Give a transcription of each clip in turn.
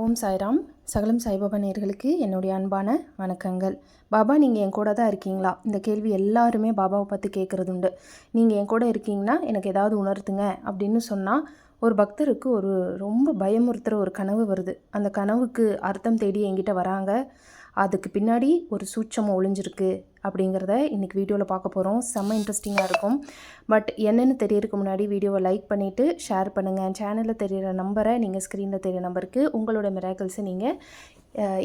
ஓம் சாய்ராம். சகலம் சாய்பாபா நேர்களுக்கு என்னுடைய அன்பான வணக்கங்கள். பாபா நீங்கள் என் கூட தான் இருக்கீங்களா? இந்த கேள்வி எல்லாருமே பாபாவை பார்த்து கேட்குறது உண்டு நீங்கள் என் கூட இருக்கீங்கன்னா எனக்கு ஏதாவது உணர்த்துங்க அப்படின்னு சொன்னால் ஒரு பக்தருக்கு ஒரு ரொம்ப பயமுறுத்துகிற ஒரு கனவு வருது. அந்த கனவுக்கு அர்த்தம் தேடி என்கிட்ட வராங்க. அதுக்கு பின்னாடி ஒரு சூட்சமம் ஒளிஞ்சிருக்கு. அப்படிங்கிறத இன்றைக்கி வீடியோவில் பார்க்க போகிறோம் செம்ம இன்ட்ரெஸ்டிங்காக இருக்கும். பட் என்னென்னு தெரியறதுக்கு முன்னாடி வீடியோவை லைக் பண்ணிவிட்டு ஷேர் பண்ணுங்கள் சேனலில் தெரியிற நம்பரை நீங்கள் ஸ்க்ரீனில் தெரியிற நம்பருக்கு உங்களோட மிராக்கிள்ஸை நீங்கள்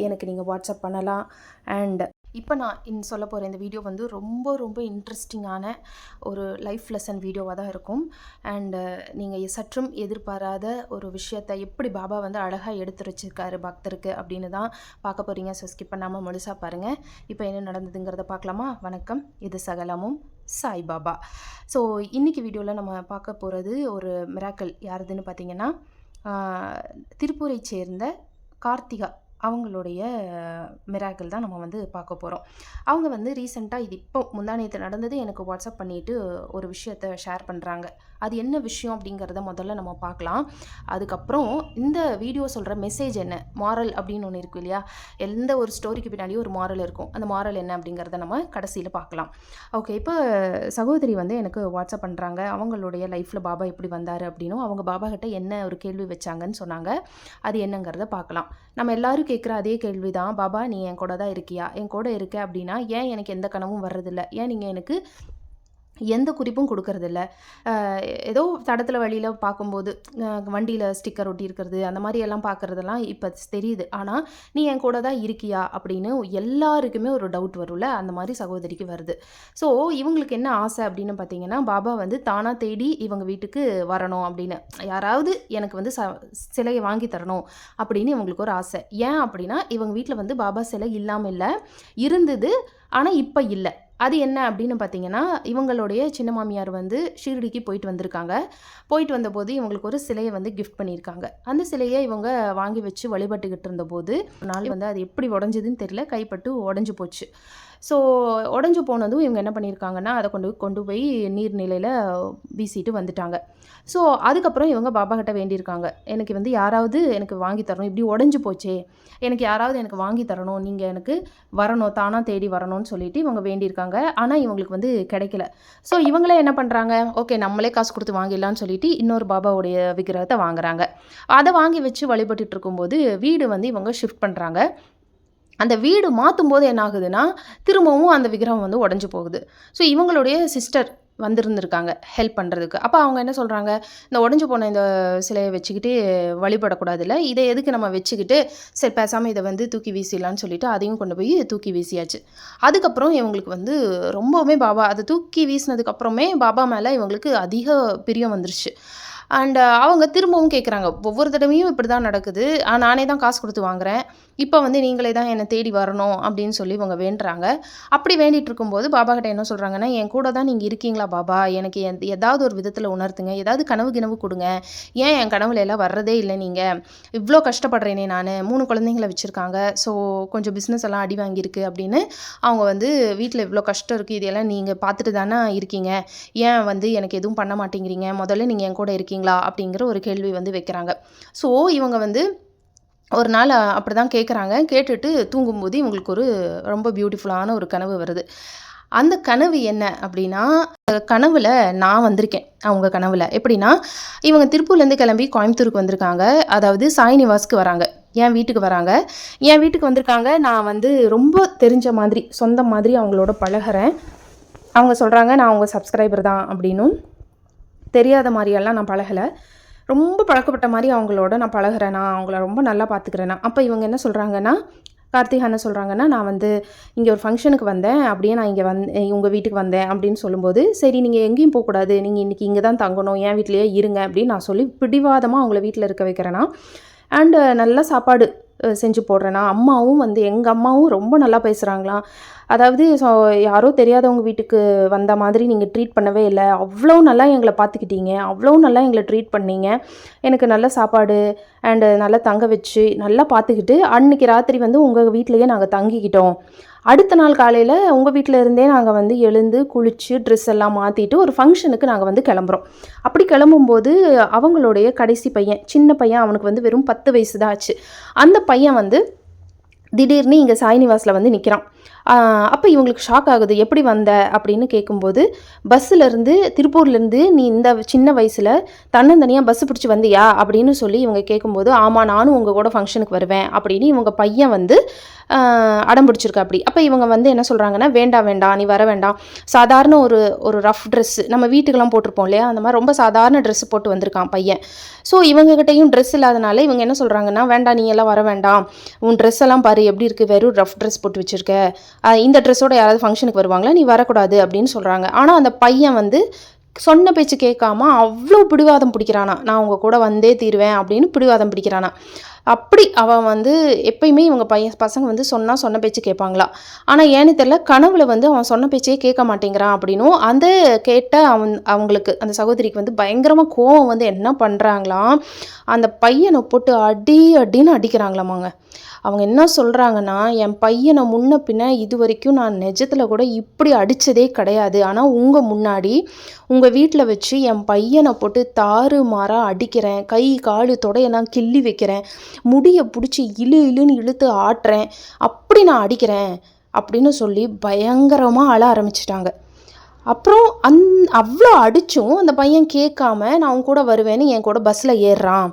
எனக்கு நீங்கள் வாட்ஸ்அப் பண்ணலாம். அண்ட் இப்போ நான் இன் சொல்ல போகிற இந்த வீடியோ வந்து ரொம்ப ரொம்ப இன்ட்ரெஸ்டிங்கான ஒரு லைஃப் லெசன் வீடியோவாக தான் இருக்கும். அண்டு நீங்கள் சற்றும் எதிர்பாராத ஒரு விஷயத்தை எப்படி பாபா வந்து அழகாக எடுத்து வச்சிருக்காரு பக்தருக்கு அப்படின்னு தான் பார்க்க போகிறீங்க ஸோ ஸ்கிப் பண்ணாமல் முழுசாக பாருங்கள் இப்போ என்ன நடந்ததுங்கிறத பார்க்கலாமா? வணக்கம். இது சகலமும் சாய்பாபா ஸோ இன்றைக்கி வீடியோவில் நம்ம பார்க்க போகிறது ஒரு மிராக்கல் யாருதுன்னு பார்த்தீங்கன்னா திருப்பூரை சேர்ந்த கார்த்திகா. அவங்களுடைய மிராக்கிள் தான் நம்ம வந்து பார்க்க போகிறோம் அவங்க வந்து ரீசெண்டாக இது இப்போ முந்தானியத்து நடந்தது எனக்கு வாட்ஸ்அப் பண்ணிவிட்டு ஒரு விஷயத்த ஷேர் பண்ணுறாங்க அது என்ன விஷயம் அப்படிங்கிறத முதல்ல நம்ம பார்க்கலாம். அதுக்கப்புறம் இந்த வீடியோ சொல்கிற மெசேஜ் என்ன? மாரல் அப்படின்னு ஒன்று இருக்கு இல்லையா? எந்த ஒரு ஸ்டோரிக்கு பின்னாடியும் ஒரு மாரல் இருக்கும். அந்த மாரல் என்ன அப்படிங்கிறத நம்ம கடைசியில் பார்க்கலாம். ஓகே இப்போ சகோதரி வந்து எனக்கு வாட்ஸ்அப் பண்ணுறாங்க அவங்களுடைய லைஃப்பில் பாபா எப்படி வந்தார் அப்படின்னும் அவங்க பாபா கிட்ட என்ன ஒரு கேள்வி வச்சாங்கன்னு சொன்னாங்க. அது என்னங்கிறத பார்க்கலாம். நம்ம எல்லாரும் கேட்குற அதே கேள்வி தான் பாபா நீ என் கூட தான் இருக்கியா? என் கூட இருக்க அப்படின்னா ஏன் எனக்கு எந்த கனவும் வர்றதில்ல? ஏன் நீங்கள் எனக்கு எந்த குறிப்பும் கொடுக்கறதில்ல. ஏதோ தடத்தில் வழியில் பார்க்கும்போது வண்டியில் ஸ்டிக்கர் ஒட்டி இருக்கிறது அந்த மாதிரி எல்லாம் பார்க்குறதெல்லாம் இப்போ தெரியுது. ஆனால் நீ என் கூட தான் இருக்கியா? அப்படின்னு எல்லாருக்குமே ஒரு டவுட் வரும்ல அந்த மாதிரி சகோதரிக்கு வருது. ஸோ இவங்களுக்கு என்ன ஆசை அப்படின்னு பார்த்தீங்கன்னா பாபா வந்து தானாக தேடி இவங்க வீட்டுக்கு வரணும் அப்படின்னு. யாராவது எனக்கு வந்து ச சிலையை வாங்கி தரணும் அப்படின்னு இவங்களுக்கு ஒரு ஆசை. ஏன் அப்படின்னா இவங்க வீட்டில் வந்து பாபா சிலை இல்லாமல் இல்லை இருந்தது ஆனால் இப்போ இல்லை. அது என்ன அப்படின்னு பார்த்தீங்கன்னா இவங்களுடைய சின்ன மாமியார் வந்து ஷீரடிக்கு போயிட்டு வந்திருக்காங்க. போயிட்டு வந்தபோது இவங்களுக்கு ஒரு சிலையை வந்து கிஃப்ட் பண்ணியிருக்காங்க. அந்த சிலையை இவங்க வாங்கி வச்சு வழிபட்டுக்கிட்டு இருந்தபோது ஒரு நாள் வந்து அது எப்படி உடஞ்சதுன்னு தெரியல கைப்பட்டு உடஞ்சி போச்சு. ஸோ உடஞ்சி போனதும் இவங்க என்ன பண்ணியிருக்காங்கன்னா அதை கொண்டு கொண்டு போய் நீர்நிலையில் வீசிட்டு வந்துட்டாங்க. ஸோ அதுக்கப்புறம் இவங்க பாபா கிட்ட வேண்டியிருக்காங்க. எனக்கு வந்து யாராவது எனக்கு வாங்கி தரணும். இப்படி உடஞ்சி போச்சே. எனக்கு யாராவது எனக்கு வாங்கி தரணும். நீங்கள் எனக்கு வரணும். தானாக தேடி வரணும்னு சொல்லிட்டு இவங்க வேண்டியிருக்காங்க. ஆனால் இவங்களுக்கு வந்து கிடைக்கல. ஸோ இவங்களே என்ன பண்ணுறாங்க ஓகே நம்மளே காசு கொடுத்து வாங்கிடலாம்னு சொல்லிட்டு இன்னொரு பாபாவுடைய விக்கிரகத்தை வாங்குறாங்க. அதை வாங்கி வச்சு வழிபட்டுட்டு இருக்கும்போது வீடு வந்து இவங்க ஷிஃப்ட் பண்ணுறாங்க அந்த வீடு மாற்றும் போது என்ன ஆகுதுன்னா திரும்பவும் அந்த விக்கிரகம் வந்து உடஞ்சி போகுது. ஸோ இவங்களுடைய சிஸ்டர் வந்திருந்திருக்காங்க ஹெல்ப் பண்ணுறதுக்கு அப்போ அவங்க என்ன சொல்கிறாங்க இந்த உடஞ்சி போன இந்த சிலையை வச்சுக்கிட்டு வழிபடக்கூடாதுல்ல. இதை எதுக்கு நம்ம வச்சுக்கிட்டு சரி பேசாமல் இதை வந்து தூக்கி வீசிடலான்னு சொல்லிட்டு அதையும் கொண்டு போய் தூக்கி வீசியாச்சு. அதுக்கப்புறம் இவங்களுக்கு வந்து ரொம்பவுமே பாபா அதை தூக்கி வீசினதுக்கப்புறமே பாபா மேலே இவங்களுக்கு அதிக பிரியம் வந்துருச்சு. அண்ட் அவங்க திரும்பவும் கேட்குறாங்க ஒவ்வொரு தடவையும் இப்படி தான் நடக்குது நானே தான் காசு கொடுத்து வாங்குறேன். இப்போ வந்து நீங்களே தான் என்னை தேடி வரணும் அப்படின்னு சொல்லி இவங்க வேண்டுறாங்க. அப்படி வேண்டிட்டு இருக்கும்போது பாபா கிட்ட என்ன சொல்கிறாங்கன்னா என் கூட தான் நீங்கள் இருக்கீங்களா பாபா? எனக்கு எந்த- ஏதாவது ஒரு விதத்தில் உணர்த்துங்க. ஏதாவது கனவு கிணவு கொடுங்க. ஏன் என் கனவுல எல்லாம் வர்றதே இல்லை நீங்கள் இவ்வளோ கஷ்டப்படுறேனே நான். மூணு குழந்தைங்களை வச்சுருக்காங்க. ஸோ கொஞ்சம் பிஸ்னஸ் எல்லாம் அடி வாங்கியிருக்கு அப்படின்னு அவங்க வந்து வீட்டில் இவ்வளோ கஷ்டம் இருக்குது இதெல்லாம் நீங்கள் பார்த்துட்டு தானே இருக்கீங்க. ஏன் வந்து எனக்கு எதுவும் பண்ண மாட்டேங்கிறீங்க? முதல்ல நீங்கள் என் கூட இருக்கீங்களா? அப்படிங்கிற ஒரு கேள்வி வந்து வைக்கிறாங்க. ஸோ இவங்க வந்து ஒரு நாள் அப்படி தான் கேட்குறாங்க கேட்டுட்டு தூங்கும்போது இவங்களுக்கு ஒரு ரொம்ப பியூட்டிஃபுல்லான ஒரு கனவு வருது. அந்த கனவு என்ன அப்படின்னா கனவில் நான் வந்திருக்கேன். அவங்க கனவில். எப்படின்னா இவங்க திருப்பூர்லேருந்து கிளம்பி கோயம்புத்தூருக்கு வந்திருக்காங்க. அதாவது சாய்நிவாஸ்க்கு வராங்க. என் வீட்டுக்கு வராங்க. என் வீட்டுக்கு வந்திருக்காங்க. நான் வந்து ரொம்ப தெரிஞ்ச மாதிரி சொந்த மாதிரி அவங்களோட பழகுறேன். அவங்க சொல்கிறாங்க நான் அவங்க சப்ஸ்கிரைபர் தான் அப்படின்னும் தெரியாத மாதிரியெல்லாம் நான் பழகலை. ரொம்ப பழக்கப்பட்ட மாதிரி அவங்களோட நான் பழகிறேனா அவங்கள ரொம்ப நல்லா பார்த்துக்கிறேனா அப்போ இவங்க என்ன சொல்கிறாங்கன்னா கார்த்திகா என்ன சொல்கிறாங்கன்னா நான் வந்து இங்கே ஒரு ஃபங்க்ஷனுக்கு வந்தேன் அப்படியே நான் இங்கே வந் உங்கள் வீட்டுக்கு வந்தேன் அப்படின்னு சொல்லும்போது சரி நீங்கள் எங்கேயும் போகக்கூடாது நீங்கள் இன்றைக்கி இங்கே தான் தங்கணும் என் வீட்லேயே இருங்க அப்படின்னு நான் சொல்லி பிடிவாதமாக அவங்கள வீட்டில் இருக்க வைக்கிறேன்னா அண்டு நல்ல சாப்பாடு செஞ்சு போடுறேன்னா அம்மாவும் வந்து எங்கள் அம்மாவும் ரொம்ப நல்லா பேசுகிறாங்களாம் அதாவது ஸோ யாரோ தெரியாதவங்க வீட்டுக்கு வந்த மாதிரி நீங்கள் ட்ரீட் பண்ணவே இல்லை. அவ்வளோ நல்லா எங்களை பார்த்துக்கிட்டீங்க அவ்வளோ நல்லா எங்களை ட்ரீட் பண்ணீங்க. எனக்கு நல்ல சாப்பாடு அண்டு நல்லா தங்க வச்சு நல்லா பார்த்துக்கிட்டு அன்னைக்கு ராத்திரி வந்து உங்கள் வீட்லேயே நாங்கள் தங்கிக்கிட்டோம். அடுத்த நாள் காலையில் உங்கள் வீட்டில் இருந்தே நாங்கள் வந்து எழுந்து குளித்து ட்ரெஸ் எல்லாம் மாற்றிட்டு ஒரு ஃபங்க்ஷனுக்கு நாங்கள் வந்து கிளம்புறோம். அப்படி கிளம்பும்போது அவங்களுடைய கடைசி பையன் சின்ன பையன் அவனுக்கு வந்து வெறும் பத்து வயசு தான் ஆச்சு. அந்த பையன் வந்து திடீர்னு இங்கே சாய்னிவாஸில் வந்து நிற்கிறான் அப்போ இவங்களுக்கு ஷாக் ஆகுது. எப்படி வந்த? அப்படின்னு கேட்கும்போது பஸ்ஸுலேருந்து திருப்பூர்லேருந்து நீ இந்த சின்ன வயசில் தன்னந்தனியாக பஸ்ஸு பிடிச்சி வந்தியா? அப்படின்னு சொல்லி இவங்க கேட்கும்போது ஆமாம் நானும் உங்கள் கூட ஃபங்க்ஷனுக்கு வருவேன். அப்படின்னு இவங்க பையன் வந்து அடம் பிடிச்சிருக்கா அப்படி. அப்போ இவங்க வந்து என்ன சொல்கிறாங்கன்னா வேண்டாம் வேண்டாம் நீ வர வேண்டாம். சாதாரண ஒரு ஒரு ரஃப் ட்ரெஸ்ஸு நம்ம வீட்டுக்கெல்லாம் போட்டிருப்போம் இல்லையா? அந்த மாதிரி ரொம்ப சாதாரண ட்ரெஸ் போட்டு வந்திருக்கான் பையன். ஸோ இவங்ககிட்டையும் ட்ரெஸ் இல்லாதனால இவங்க என்ன சொல்கிறாங்கன்னா வேண்டாம் நீ எல்லாம் வர வேண்டாம். உன் ட்ரெஸ் எல்லாம் பாரு எப்படி இருக்குது வெறும் ரஃப் ட்ரெஸ் போட்டு வச்சிருக்க. இந்த ட்ரெஸ்ஸோட யாராவது ஃபங்க்ஷனுக்கு வருவாங்களா? நீ வரக்கூடாது அப்படின்னு சொல்கிறாங்க ஆனால் அந்த பையன் வந்து சொன்ன பேச்சு கேட்காம அவ்வளோ பிடிவாதம் பிடிக்கிறானா. நான் உங்கள் கூட வந்தே தீருவேன் அப்படின்னு பிடிவாதம் பிடிக்கிறானா. அப்படி அவன் வந்து எப்பயுமே இவங்க பையன் பசங்க வந்து சொன்னால் சொன்ன பேச்சு கேட்பாங்களா? ஆனால் ஏன்னு தெரில கனவுல வந்து அவன் சொன்ன பேச்சையே கேட்க மாட்டேங்கிறான் அப்படின்னும். அந்த கேட்ட அவன் அவங்களுக்கு அந்த சகோதரிக்கு வந்து பயங்கரமாக கோவம் வந்து என்ன பண்ணுறாங்களாம் அந்த பையனை போட்டு அடி அடின்னு அடிக்கிறாங்களாமாங்க. அவங்க என்ன சொல்கிறாங்கன்னா என் பையனை முன்ன பின்ன இது வரைக்கும் நான் நிஜத்தில் கூட இப்படி அடித்ததே கிடையாது. ஆனால் உங்கள் முன்னாடி உங்கள் வீட்டில் வச்சு என் பையனை போட்டு தாறு மாறாக அடிக்கிறேன். கை காலு தொடையெல்லாம் கிள்ளி வைக்கிறேன். முடியை பிடிச்சி இழு இழுன்னு இழுத்து ஆட்டுறேன். அப்படி நான் அடிக்கிறேன் அப்படின்னு சொல்லி பயங்கரமாக அழ ஆரம்பிச்சிட்டாங்க. அப்புறம் அந் அவ்வளோ அடித்தும் அந்த பையன் கேட்காம நான் உன் கூட வருவேன்னு என் கூட பஸ்ஸில் ஏறுறான்.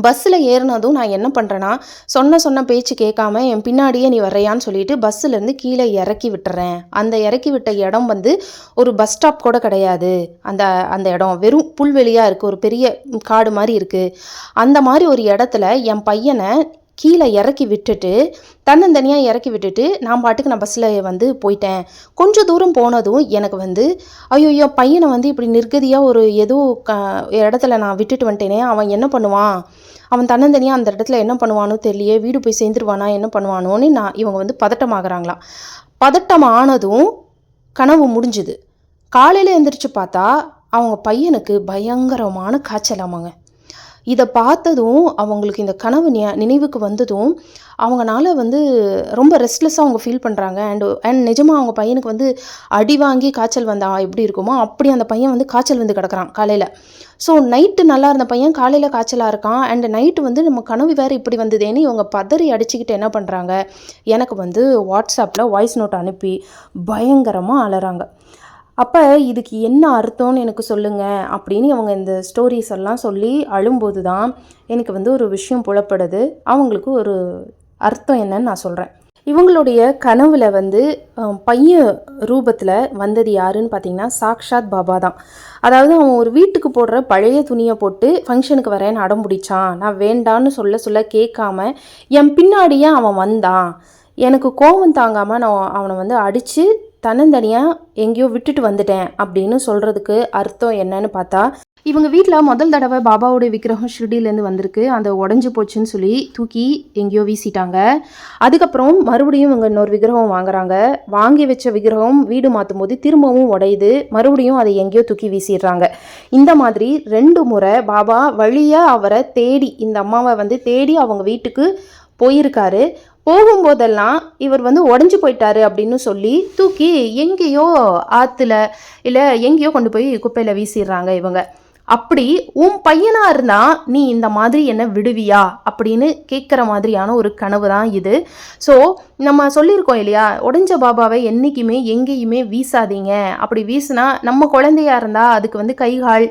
பஸ்ஸில் ஏறினதும் நான் என்ன பண்ணுறேன்னா சொன்ன சொன்ன பேச்சு கேட்காம என் பின்னாடியே நீ வர்றியான்னு சொல்லிட்டு பஸ்ஸுலேருந்து கீழே இறக்கி விட்டுறேன். அந்த இறக்கி விட்ட இடம் வந்து ஒரு பஸ் ஸ்டாப் கூட கிடையாது. அந்த அந்த இடம் வெறும் புல்வெளியாக இருக்குது ஒரு பெரிய காடு மாதிரி இருக்குது அந்த மாதிரி ஒரு இடத்துல என் பையனை கீழே இறக்கி விட்டுட்டு தன்னந்தனியாக இறக்கி விட்டுட்டு நான் பாட்டுக்கு நான் பஸ்ஸில் வந்து போயிட்டேன். கொஞ்சம் தூரம் போனதும் எனக்கு வந்து ஐயோ பையனை வந்து இப்படி நிர்கதியாக ஒரு ஏதோ க இடத்துல நான் விட்டுட்டு வந்துட்டேனே அவன் என்ன பண்ணுவான்? அவன் தன்னந்தனியாக அந்த இடத்துல என்ன பண்ணுவானோ தெரியலையே வீடு போய் சேர்ந்துருவானா என்ன பண்ணுவானோன்னு நான் இவங்க வந்து பதட்டமாகறாங்களாம். பதட்டம் ஆனதும் கனவு முடிஞ்சுது. காலையில் எந்திரிச்சு பார்த்தா அவங்க பையனுக்கு பயங்கரமான காய்ச்சலாமாங்க இதை பார்த்ததும் அவங்களுக்கு இந்த கனவு நினைவுக்கு வந்ததும் அவங்கனால வந்து ரொம்ப ரெஸ்ட்லெஸ்ஸாக அவங்க ஃபீல் பண்ணுறாங்க அண்ட் அண்ட் நிஜமாக அவங்க பையனுக்கு வந்து அடி வாங்கி காய்ச்சல் வந்தா எப்படி இருக்குமோ அப்படி அந்த பையன் வந்து காய்ச்சல் வந்து கிடக்குறான் காலையில். ஸோ நைட்டு நல்லா இருந்த பையன் காலையில் காய்ச்சலாக இருக்கான். அண்ட் நைட்டு வந்து நம்ம கனவு வேறு இப்படி வந்ததேன்னு இவங்க பதறி அடிச்சுக்கிட்டு என்ன பண்ணுறாங்க எனக்கு வந்து வாட்ஸ்அப்பில் வாய்ஸ் நோட் அனுப்பி பயங்கரமாக அலறாங்க. அப்போ இதுக்கு என்ன அர்த்தம்னு எனக்கு சொல்லுங்கள் அப்படின்னு அவங்க இந்த ஸ்டோரிஸ் எல்லாம் சொல்லி அழும்போது தான் எனக்கு வந்து ஒரு விஷயம் புலப்படுது. அவங்களுக்கு ஒரு அர்த்தம் என்னன்னு நான் சொல்கிறேன் இவங்களுடைய கனவுல வந்து பையன் ரூபத்தில் வந்தது யாருன்னு பார்த்தீங்கன்னா சாக்ஷாத் பாபா தான். அதாவது அவன் ஒரு வீட்டுக்கு போடுற பழைய துணியை போட்டு ஃபங்க்ஷனுக்கு வரேன்னு அடம் பிடிச்சான் நான் வேண்டான்னு சொல்ல சொல்ல கேட்காம என் பின்னாடியே அவன் வந்தான். எனக்கு கோபம் தாங்காமல் நான் அவனை வந்து அடித்து தன்னந்தனியாக எங்கேயோ விட்டுட்டு வந்துட்டேன் அப்படின்னு சொல்கிறதுக்கு அர்த்தம் என்னன்னு பார்த்தா இவங்க வீட்டில் முதல் தடவை பாபாவுடைய விக்கிரகம் ஷிர்டிலேருந்து வந்திருக்கு. அந்த உடஞ்சி போச்சுன்னு சொல்லி தூக்கி எங்கேயோ வீசிட்டாங்க. அதுக்கப்புறம் மறுபடியும் இவங்க இன்னொரு விக்கிரகம் வாங்குறாங்க. வாங்கி வச்ச விக்கிரகம் வீடு மாற்றும் போது திரும்பவும் உடையுது. மறுபடியும் அதை எங்கேயோ தூக்கி வீசிடுறாங்க. இந்த மாதிரி ரெண்டு முறை பாபா வழியாக அவரை தேடி இந்த அம்மாவை வந்து தேடி அவங்க வீட்டுக்கு போயிருக்காரு. போகும்போதெல்லாம் இவர் வந்து உடஞ்சி போயிட்டாரு அப்படின்னு சொல்லி தூக்கி எங்கேயோ ஆற்றுல இல்லை எங்கேயோ கொண்டு போய் குப்பையில் வீசிடுறாங்க இவங்க. அப்படி உன் பையனாக இருந்தா நீ இந்த மாதிரி என்ன விடுவியா? அப்படின்னு கேட்குற மாதிரியான ஒரு கனவு தான் இது. ஸோ நம்ம சொல்லியிருக்கோம் இல்லையா உடஞ்ச பாபாவை என்றைக்குமே எங்கேயுமே வீசாதீங்க. அப்படி வீசினா நம்ம குழந்தையா இருந்தால் அதுக்கு வந்து கை கால்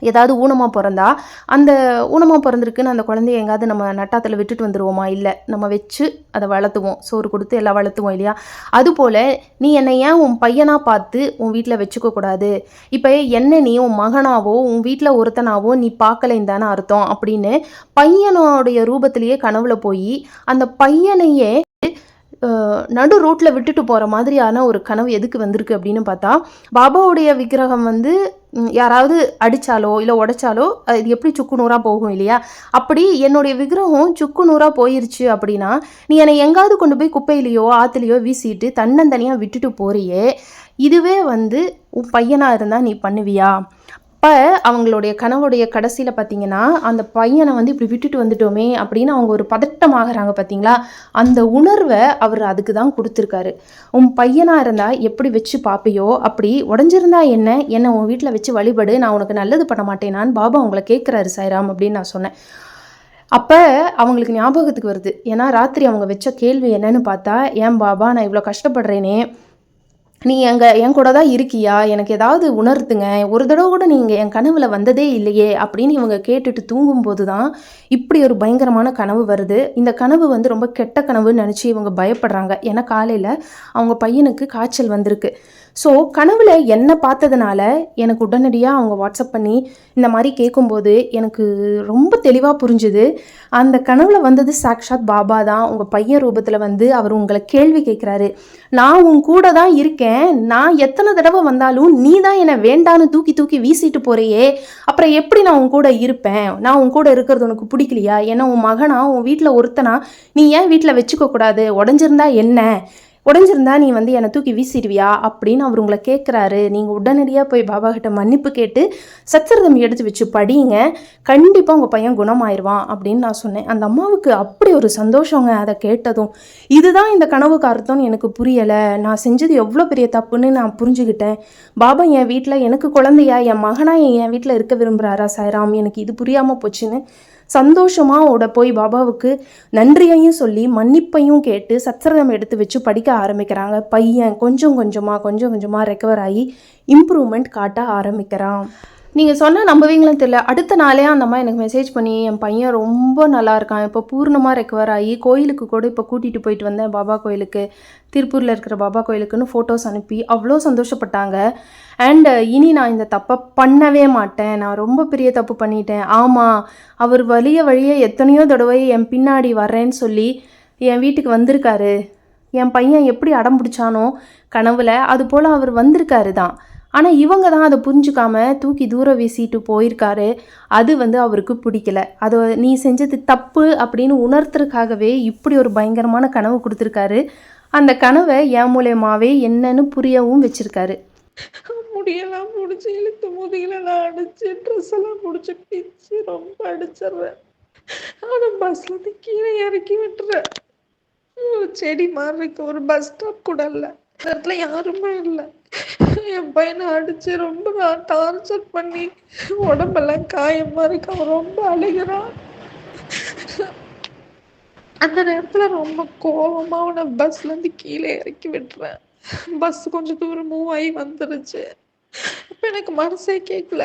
ஏதாவது ஊனமாக பிறந்தா அந்த ஊனமாக பிறந்திருக்குன்னு அந்த குழந்தைய எங்காவது நம்ம நட்டாத்தில் விட்டுட்டு வந்துடுவோமா இல்லை நம்ம வச்சு அதை வளர்த்துவோம். சோறு கொடுத்து எல்லாம் வளர்த்துவோம் இல்லையா? அதுபோல் நீ என்னை ஏன் உன் பையனாக பார்த்து உன் வீட்டில் வச்சுக்க கூடாது? இப்போ என்ன நீ உன் மகனாவோ உன் வீட்டில் ஒருத்தனாவோ நீ பார்க்கலைன்னு தானே அர்த்தம் அப்படின்னு பையனோடைய ரூபத்திலேயே கனவுல போய் அந்த பையனையே நடு ரோட்டில் விட்டுட்டு போகிற மாதிரியான ஒரு கனவு எதுக்கு வந்திருக்கு அப்படின்னு பார்த்தா பாபாவுடைய விக்கிரகம் வந்து யாராவது அடித்தாலோ இல்லை உடைச்சாலோ அது இது எப்படி சுக்கு நூறாக போகும் இல்லையா? அப்படி என்னுடைய விக்கிரகம் சுக்கு நூறாக போயிருச்சு அப்படின்னா நீ என்னை எங்காவது கொண்டு போய் குப்பையிலையோ ஆற்றுலையோ வீசிட்டு தன்னந்தனியாக விட்டுட்டு போறியே இதுவே வந்து உன் பையனாக இருந்தால் நீ பண்ணுவியா? அப்போ அவங்களுடைய கனவுடைய கடைசியில் பார்த்தீங்கன்னா அந்த பையனை வந்து இப்படி விட்டுட்டு வந்துட்டோமே அப்படின்னு அவங்க ஒரு பதட்டமாகறாங்க பார்த்தீங்களா அந்த உணர்வை அவர் அதுக்கு தான் கொடுத்துருக்காரு. உன் பையனாக இருந்தால் எப்படி வச்சு பார்ப்பியோ அப்படி உடஞ்சிருந்தா என்ன? என்னை உன் வீட்டில் வச்சு வழிபடு நான் உனக்கு நல்லது பண்ண மாட்டேனான்னு பாபா உங்களை கேட்குறாரு சாய்ராம் அப்படின்னு நான் சொன்னேன். அப்போ அவங்களுக்கு ஞாபகத்துக்கு வருது. ஏன்னா ராத்திரி அவங்க வச்ச கேள்வி என்னன்னு பார்த்தா ஏன் பாபா நான் இவ்வளோ கஷ்டப்படுறேனே. நீ எங்கள் என் கூட தான் இருக்கியா? எனக்கு ஏதாவது உணர்த்துங்க. ஒரு தடவை கூட நீங்கள் என் கனவில் வந்ததே இல்லையே அப்படின்னு இவங்க கேட்டுட்டு தூங்கும்போது தான் இப்படி ஒரு பயங்கரமான கனவு வருது. இந்த கனவு வந்து ரொம்ப கெட்ட கனவுன்னு நினச்சி இவங்க பயப்படுறாங்க. ஏன்னா காலையில் அவங்க பையனுக்கு காய்ச்சல் வந்திருக்கு. ஸோ கனவுல என்ன பார்த்ததுனால எனக்கு உடனடியாக அவங்க வாட்ஸ்அப் பண்ணி இந்த மாதிரி கேட்கும்போது எனக்கு ரொம்ப தெளிவாக புரிஞ்சுது. அந்த கனவுல வந்தது சாக்ஷாத் பாபா தான். உங்கள் பையன் ரூபத்தில் வந்து அவர் உங்களை கேள்வி கேட்குறாரு நான் உன் கூட தான் இருக்கேன். நான் எத்தனை தடவை வந்தாலும் நீ தான் என்னை வேண்டான்னு தூக்கி தூக்கி வீசிட்டு போறையே. அப்புறம் எப்படி நான் உன் கூட இருப்பேன்? நான் உன் கூட இருக்கிறது உனக்கு பிடிக்கலையா? ஏன்னா உன் மகனா உன் வீட்டில் ஒருத்தனா நீ ஏன் வீட்டில் வச்சுக்க கூடாது உடஞ்சிருந்தா என்ன? உடஞ்சிருந்தா நீ வந்து என்னை தூக்கி வீசிடுவியா அப்படின்னு அவர் உங்களை கேட்குறாரு நீங்கள் உடனடியாக போய் பாபா கிட்ட மன்னிப்பு கேட்டு சச்சரதம் எடுத்து வச்சு படிங்க கண்டிப்பாக உங்கள் பையன் குணமாயிருவான் அப்படின்னு நான் சொன்னேன். அந்த அம்மாவுக்கு அப்படி ஒரு சந்தோஷங்க அதை கேட்டதும். இதுதான் இந்த கனவுக்கு அர்த்தம்னு எனக்கு புரியலை. நான் செஞ்சது எவ்வளோ பெரிய தப்புன்னு நான் புரிஞ்சுக்கிட்டேன் பாபா என் வீட்டில் எனக்கு குழந்தையா என் மகனா என் வீட்டில் இருக்க விரும்புகிறாரா சாய்ராம்? எனக்கு இது புரியாமல் போச்சுன்னு சந்தோஷமாக ஓட போய் பாபாவுக்கு நன்றியையும் சொல்லி மன்னிப்பையும் கேட்டு சத்சரகம் எடுத்து வச்சு படிக்க ஆரம்பிக்கிறாங்க. பையன் கொஞ்சம் கொஞ்சமாக கொஞ்சம் கொஞ்சமாக ரெக்கவர் ஆகி இம்ப்ரூவ்மெண்ட் காட்ட ஆரம்பிக்கிறான். நீங்கள் சொன்னால் நம்புவீங்களும் தெரியல. அடுத்த நாளே அந்த அம்மா எனக்கு மெசேஜ் பண்ணி என் பையன் ரொம்ப நல்லா இருக்கான். இப்போ பூர்ணமாக ரெக்கவர் ஆகி கோயிலுக்கு கூட இப்போ கூட்டிகிட்டு போயிட்டு வந்தேன் பாபா கோயிலுக்கு. திருப்பூரில் இருக்கிற பாபா கோயிலுக்குன்னு ஃபோட்டோஸ் அனுப்பி அவ்வளோ சந்தோஷப்பட்டாங்க. அண்ட் இனி நான் இந்த தப்பை பண்ணவே மாட்டேன். நான் ரொம்ப பெரிய தப்பு பண்ணிட்டேன். ஆமாம் அவர் வழிய வழிய எத்தனையோ தடவை என் பின்னாடி வர்றேன்னு சொல்லி என் வீட்டுக்கு வந்திருக்காரு. என் பையன் எப்படி அடம் பிடிச்சானோ கனவுல அது போல் அவர் வந்திருக்காரு தான். ஆனால் இவங்க தான் அதை புரிஞ்சுக்காம தூக்கி தூரம் வீசிட்டு போயிருக்காரு. அது வந்து அவருக்கு பிடிக்கல. அதை நீ செஞ்சது தப்பு அப்படின்னு உணர்த்துறதுக்காகவே இப்படி ஒரு பயங்கரமான கனவு கொடுத்துருக்காரு. அந்த கனவை என் மூலயமாவே என்னன்னு புரியவும் வச்சிருக்காரு. முடியெல்லாம் முடிச்சு இழுத்து முதுகிலெல்லாம் அடிச்சு ட்ரெஸ் எல்லாம் முடிச்சு பிச்சு ரொம்ப அடிச்சிடுறேன் ஆனால் பஸ்ல கீழே இறக்கி விட்டுறேன் செடி மாதிரி இருக்கு ஒரு பஸ் ஸ்டாப் கூட இல்லை. இடத்துல யாருமே இல்லை. என் பையனை அடிச்சு ரொம்ப நான் டார்ச்சர் பண்ணி உடம்பெல்லாம் காயமா இருக்கு. அவன் ரொம்ப அழுகிறான். அந்த நேரத்துல ரொம்ப கோவமா அவனை பஸ்ல இருந்து கீழே இறக்கி விட்டுறேன். பஸ் கொஞ்சம் தூரம் மூவ் ஆகி வந்துருச்சு. அப்ப எனக்கு மனசே கேட்கல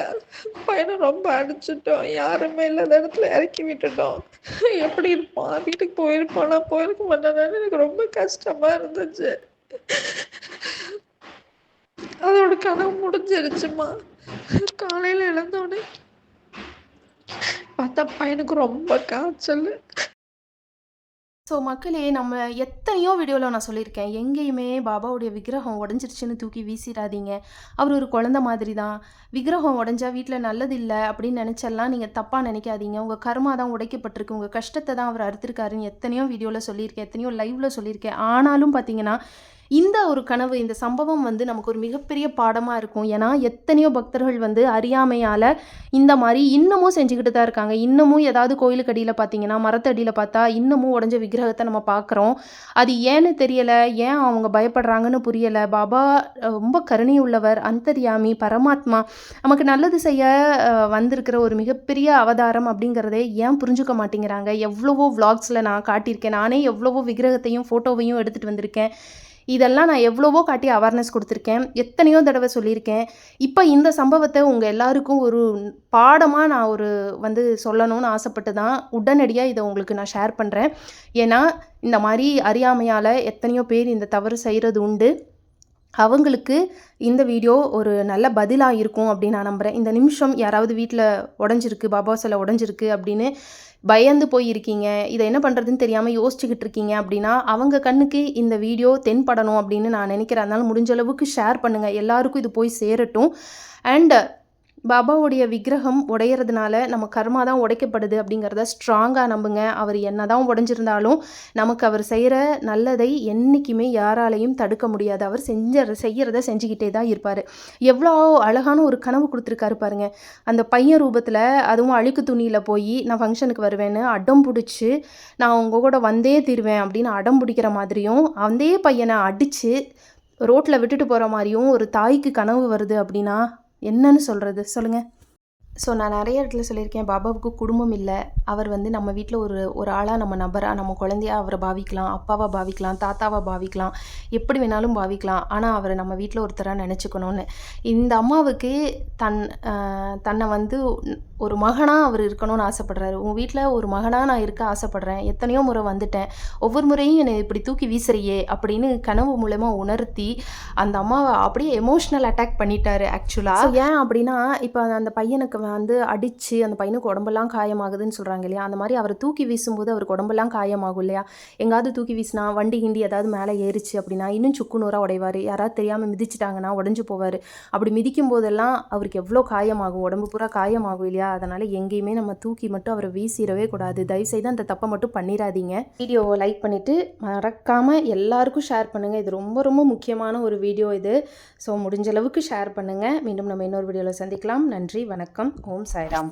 பையனை ரொம்ப அடிச்சிட்டோம். யாருமே இல்லாத இடத்துல இறக்கி விட்டுட்டோம். எப்படி இருப்பான்? வீட்டுக்கு போயிருப்பானா? போயிருக்க மாட்டானான்னு எனக்கு ரொம்ப கஷ்டமா இருந்துச்சு. அதோட கனவு முடிஞ்சிருச்சுமா காலையில எழுந்தோடனே பார்த்தா பையனுக்கு ரொம்ப காய்ச்சல். ஸோ மக்களே நம்ம எத்தனையோ வீடியோவில் நான் சொல்லியிருக்கேன். எங்கேயுமே பாபாவுடைய விக்கிரகம் உடஞ்சிருச்சுன்னு தூக்கி வீசிடாதீங்க அவர் ஒரு குழந்த மாதிரி தான் விக்கிரகம் உடஞ்சா வீட்டில் நல்லது இல்லை அப்படின்னு நினச்செல்லாம் நீங்கள் தப்பாக நினைக்காதீங்க. உங்கள் கர்மா தான் உடைக்கப்பட்டிருக்கு. உங்கள் கஷ்டத்தை தான் அவர் அறுத்திருக்காருன்னு எத்தனையோ வீடியோவில் சொல்லியிருக்கேன். எத்தனையோ லைவில் சொல்லியிருக்கேன். ஆனாலும் பார்த்தீங்கன்னா இந்த ஒரு கனவு இந்த சம்பவம் வந்து நமக்கு ஒரு மிகப்பெரிய பாடமாக இருக்கும். ஏன்னா எத்தனையோ பக்தர்கள் வந்து அறியாமையால் இந்த மாதிரி இன்னமும் செஞ்சுக்கிட்டு தான் இருக்காங்க. இன்னமும் ஏதாவது கோயிலுக்கு அடியில் பார்த்தீங்கன்னா மரத்தடியில் பார்த்தா இன்னமும் உடஞ்ச விக்கிரகத்தை நம்ம பார்க்குறோம். அது ஏன்னு தெரியலை ஏன் அவங்க பயப்படுறாங்கன்னு புரியலை. பாபா ரொம்ப கருணை உள்ளவர் அந்தர்யாமி பரமாத்மா. நமக்கு நல்லது செய்ய வந்திருக்கிற ஒரு மிகப்பெரிய அவதாரம் அப்படிங்கிறதே ஏன் புரிஞ்சுக்க மாட்டேங்கிறாங்க? எவ்வளவோ வ்ளாக்ஸில் நான் காட்டியிருக்கேன். நானே எவ்வளவோ விக்கிரகத்தையும் ஃபோட்டோவையும் எடுத்துகிட்டு வந்திருக்கேன். இதெல்லாம் நான் எவ்வளவோ காட்டி அவேர்னஸ் கொடுத்துருக்கேன். எத்தனையோ தடவை சொல்லியிருக்கேன். இப்போ இந்த சம்பவத்தை உங்கள் எல்லாருக்கும் ஒரு பாடமாக நான் ஒரு வந்து சொல்லணும்னு ஆசைப்பட்டு தான் உடனடியாக இதை உங்களுக்கு நான் ஷேர் பண்ணுறேன் ஏன்னா இந்த மாதிரி அறியாமையால் எத்தனையோ பேர் இந்த தவறு செய்கிறது உண்டு. அவங்களுக்கு இந்த வீடியோ ஒரு நல்ல பதிலாக இருக்கும் அப்படின்னு நான் நம்புகிறேன் இந்த நிமிஷம் யாராவது வீட்டில் உடஞ்சிருக்கு பாபா சிலை உடஞ்சிருக்கு அப்படின்னு பயந்து போயிருக்கீங்க. இதை என்ன பண்ணுறதுன்னு தெரியாமல் யோசிச்சுக்கிட்டு இருக்கீங்க அப்படின்னா அவங்க கண்ணுக்கு இந்த வீடியோ தென்படணும் அப்படின்னு நான் நினைக்கிறேன். அதனால் முடிஞ்ச அளவுக்கு ஷேர் பண்ணுங்கள் எல்லாருக்கும் இது போய் சேரட்டும். அண்ட் பாபாவுடைய விக்கிரகம் உடையிறதுனால நம்ம கர்மா தான் உடைக்கப்படுது அப்படிங்கிறத ஸ்ட்ராங்காக நம்புங்க. அவர் என்ன தான் உடஞ்சிருந்தாலும் நமக்கு அவர் செய்கிற நல்லதை என்றைக்குமே யாராலையும் தடுக்க முடியாது. அவர் செஞ்ச செய்கிறத செஞ்சுக்கிட்டே தான் இருப்பார். எவ்வளோ அழகான ஒரு கனவு கொடுத்துருக்காரு பாருங்க. அந்த பையன் ரூபத்தில் அதுவும் அழுக்கு துணியில் போய் நான் ஃபங்க்ஷனுக்கு வருவேன்னு அடம் பிடிச்சி நான் உங்கள் கூட வந்தே தீருவேன் அப்படின்னு அடம் பிடிக்கிற மாதிரியும் அதே பையனை அடித்து ரோட்டில் விட்டுட்டு போகிற மாதிரியும் ஒரு தாய்க்கு கனவு வருது அப்படின்னா என்னன்னு சொல்கிறது சொல்லுங்கள் ஸோ நான் நிறைய இடத்துல சொல்லியிருக்கேன் பாபாவுக்கு குடும்பம் இல்லை. அவர் வந்து நம்ம வீட்டில் ஒரு ஒரு ஆளாக நம்ம நபராக நம்ம குழந்தையா அவரை பாவிக்கலாம் அப்பாவை பாவிக்கலாம் தாத்தாவை பாவிக்கலாம் எப்படி வேணாலும் பாவிக்கலாம். ஆனால் அவரை நம்ம வீட்டில் ஒருத்தராக நினச்சிக்கணும்னு. இந்த அம்மாவுக்கு தன் தன்னை வந்து ஒரு மகனாக அவர் இருக்கணும்னு ஆசைப்படுறாரு. உங்கள் வீட்டில் ஒரு மகனாக நான் இருக்க ஆசைப்படுறேன். எத்தனையோ முறை வந்துட்டேன். ஒவ்வொரு முறையும் என்னை இப்படி தூக்கி வீசுறியே அப்படின்னு கனவு மூலமாக உணர்த்தி அந்த அம்மாவை அப்படியே எமோஷ்னல் அட்டாக் பண்ணிட்டாரு ஆக்சுவலாக ஏன் அப்படின்னா இப்போ அந்த பையனுக்கு வந்து அடித்து அந்த பையனுக்கு உடம்பெல்லாம் காயமாகுதுன்னு சொல்கிறாங்க இல்லையா? அந்த மாதிரி அவரை தூக்கி வீசும்போது அவருக்கு உடம்பெல்லாம் காயமாகும் இல்லையா? எங்காவது தூக்கி வீசினா வண்டி கிண்டி ஏதாவது மேலே ஏறிச்சு அப்படின்னா இன்னும் சுக்கு நூறாக உடைவார். யாராவது தெரியாமல் மிதிச்சிட்டாங்கன்னா உடஞ்சி போவார். அப்படி மிதிக்கும் போதெல்லாம் அவருக்கு எவ்வளோ காயமாகும்? உடம்பு பூரா காயமாகும் இல்லையா? அதனால் எங்கேயுமே நம்ம தூக்கி மட்டும் அவரை வீசிடவே கூடாது. தயவுசெய்து அந்த தப்பை மட்டும் பண்ணிடாதீங்க வீடியோவை லைக் பண்ணிவிட்டு மறக்காமல் எல்லாருக்கும் ஷேர் பண்ணுங்கள் இது ரொம்ப ரொம்ப முக்கியமான ஒரு வீடியோ இது. ஸோ முடிஞ்ச அளவுக்கு ஷேர் பண்ணுங்கள் மீண்டும் நம்ம இன்னொரு வீடியோவில் சந்திக்கலாம். நன்றி வணக்கம். ஓம் சாய்ராம்